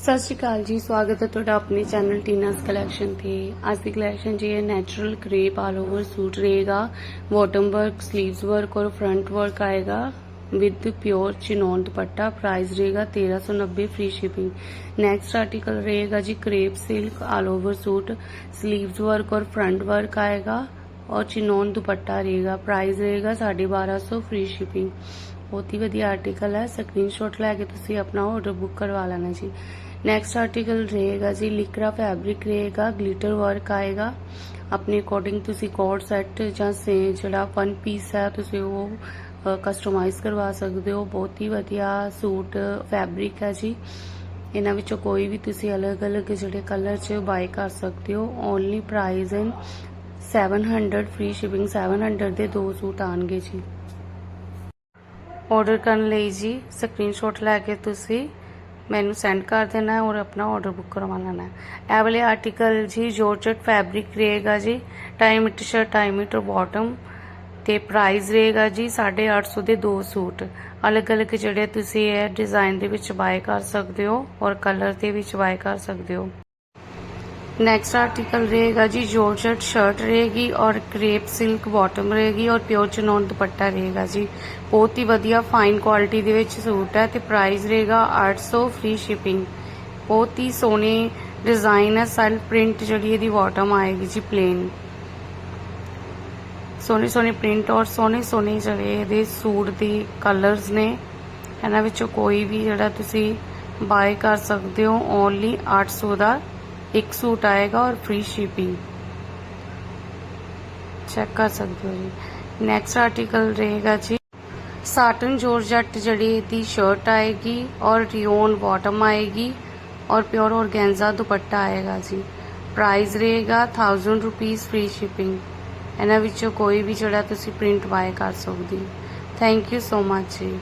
सत श्रीकाल जी स्वागत है थोड़ा अपने चैनल टीनास कलेक्शन पे आज की कलेक्शन जी है ਹੈ क्रेप ऑल ओवर सूट रहेगा बॉटम वर्क स्लीव्स वर्क और फ्रंट वर्क आएगा with pure chinon dupatta price रहेगा तेरह सौ नब्बे फ्री शिपिंग नेक्स्ट आर्टिकल रहेगा जी crepe silk all over suit sleeves work और फ्रंट वर्क आएगा और चिनोन दुपट्टा रहेगा प्राइस रहेगा साढ़े बारह सौ फ्री शिपिंग बहुत ही ਵਧੀਆ आर्टिकल है स्क्रीनशॉट लैके ਕੇ अपना ऑर्डर बुक करवा लेना जी ਨੈਕਸਟ ਆਰਟੀਕਲ ਰਹੇਗਾ ਜੀ ਲਿਕਰਾ ਫੈਬਰਿਕ ਰਹੇਗਾ ਗਲਿਟਰ ਵਰਕ ਆਏਗਾ। ਆਪਣੇ ਅਕੋਰਡਿੰਗ ਤੁਸੀਂ ਕੋਡ ਸੈੱਟ ਜਾਂ ਸੇ ਜਿਹੜਾ ਵਨ ਪੀਸ ਹੈ, ਤੁਸੀਂ ਉਹ ਕਸਟਮਾਈਜ਼ ਕਰਵਾ ਸਕਦੇ ਹੋ। ਬਹੁਤ ਹੀ ਵਧੀਆ ਸੂਟ ਫੈਬਰਿਕ ਹੈ ਜੀ। ਇਹਨਾਂ ਵਿੱਚੋਂ ਕੋਈ ਵੀ ਤੁਸੀਂ ਅਲੱਗ-ਅਲੱਗ ਜਿਹੜੇ ਕਲਰ 'ਚ ਬਾਈ ਕਰ ਸਕਦੇ ਹੋ। Only price in 700 free shipping 700 ਦੇ ਦੋ ਸੂਟ ਆਣਗੇ ਜੀ। ਆਰਡਰ ਕਰਨ ਲਈ ਜੀ ਸਕਰੀਨਸ਼ਾਟ ਲੈ ਕੇ ਤੁਸੀਂ ਮੈਨੂੰ ਸੈਂਡ ਕਰ ਦੇਣਾ ਹੈ ਔਰ ਆਪਣਾ ਆਰਡਰ ਬੁੱਕ ਕਰਵਾ ਲੈਣਾ। ਹੈ ਇਹ ਵਾਲੇ ਆਰਟੀਕਲ ਜੀ ਜੋਰਜਟ ਫੈਬਰਿਕ ਰਹੇਗਾ ਜੀ 2 ਮੀਟਰ ਸ਼ਰਟ 2 ਮੀਟਰ ਬਾਟਮ ਤੇ ਪ੍ਰਾਈਸ ਰਹੇਗਾ ਜੀ 850 ਦੇ ਦੋ ਸੂਟ। ਅਲੱਗ-ਅਲੱਗ ਜਿਹੜੇ ਤੁਸੀਂ ਇਹ ਡਿਜ਼ਾਈਨ ਦੇ ਵਿੱਚ ਬਾਏ ਕਰ ਸਕਦੇ ਹੋ ਔਰ ਕਲਰ ਦੇ ਵਿੱਚ ਬਾਏ ਕਰ ਸਕਦੇ ਹੋ। नेक्स्ट आर्टिकल रहेगा जी जॉर्जेट शर्ट रहेगी और क्रेप सिल्क बॉटम रहेगी और प्योर ਚਨੌਨ ਦੁਪੱਟਾ ਰਹੇਗਾ ਜੀ ਬਹੁਤ ਹੀ ਵਧੀਆ ਫਾਈਨ ਕੁਆਲਿਟੀ ਦੇ ਵਿੱਚ ਸੂਟ ਹੈ ਤੇ ਪ੍ਰਾਈਸ ਰਹੇਗਾ 800 ਫ੍ਰੀ ਸ਼ਿਪਿੰਗ ਬਹੁਤ ਹੀ ਸੋਹਣੇ ਡਿਜ਼ਾਈਨ ਹੈ ਸੈਲਫ ਪ੍ਰਿੰਟ ਜਿਹੜੀ ਇਹਦੀ ਬਾਟਮ ਆਏਗੀ ਜੀ ਪਲੇਨ ਸੋਹਣੇ ਸੋਹਣੇ ਪ੍ਰਿੰਟ ਔਰ ਸੋਹਣੇ ਸੋਹਣੇ ਜਿਹੜੇ ਇਹਦੇ ਸੂਟ ਦੇ ਕਲਰਸ ਨੇ ਇਹਨਾਂ ਵਿੱਚੋਂ ਕੋਈ ਵੀ ਜਿਹੜਾ ਤੁਸੀਂ ਬਾਏ ਕਰ ਸਕਦੇ ਹੋ ਓਨਲੀ 800 ਦਾ ਇੱਕ ਸੂਟ ਆਏਗਾ ਔਰ ਫ੍ਰੀ ਸ਼ਿਪਿੰਗ ਚੈੱਕ ਕਰ ਸਕਦੇ ਹੋ ਜੀ। ਨੈਕਸਟ ਆਰਟੀਕਲ ਰਹੇਗਾ ਜੀ। ਸਾਟਨ ਜੋਰਜਟ ਜਿਹੜੀ ਇਹਦੀ ਸ਼ਰਟ ਆਏਗੀ ਔਰ ਰਿਓਨ ਬਾਟਮ ਆਏਗੀ ਔਰ ਪਿਓਰ ਔਰਗੈਂਜ਼ਾ ਦੁਪੱਟਾ ਆਏਗਾ ਜੀ। ਪ੍ਰਾਈਸ ਰਹੇਗਾ 1000 ਰੁਪੀਸ ਫ੍ਰੀ ਸ਼ਿਪਿੰਗ ਇਹਨਾਂ ਵਿੱਚੋਂ ਕੋਈ ਵੀ ਜਿਹੜਾ ਤੁਸੀਂ ਪ੍ਰਿੰਟ ਬਾਏ ਕਰ ਸਕਦੇ ਹੋ। ਥੈਂਕ ਯੂ ਸੋ ਮਚ ਜੀ।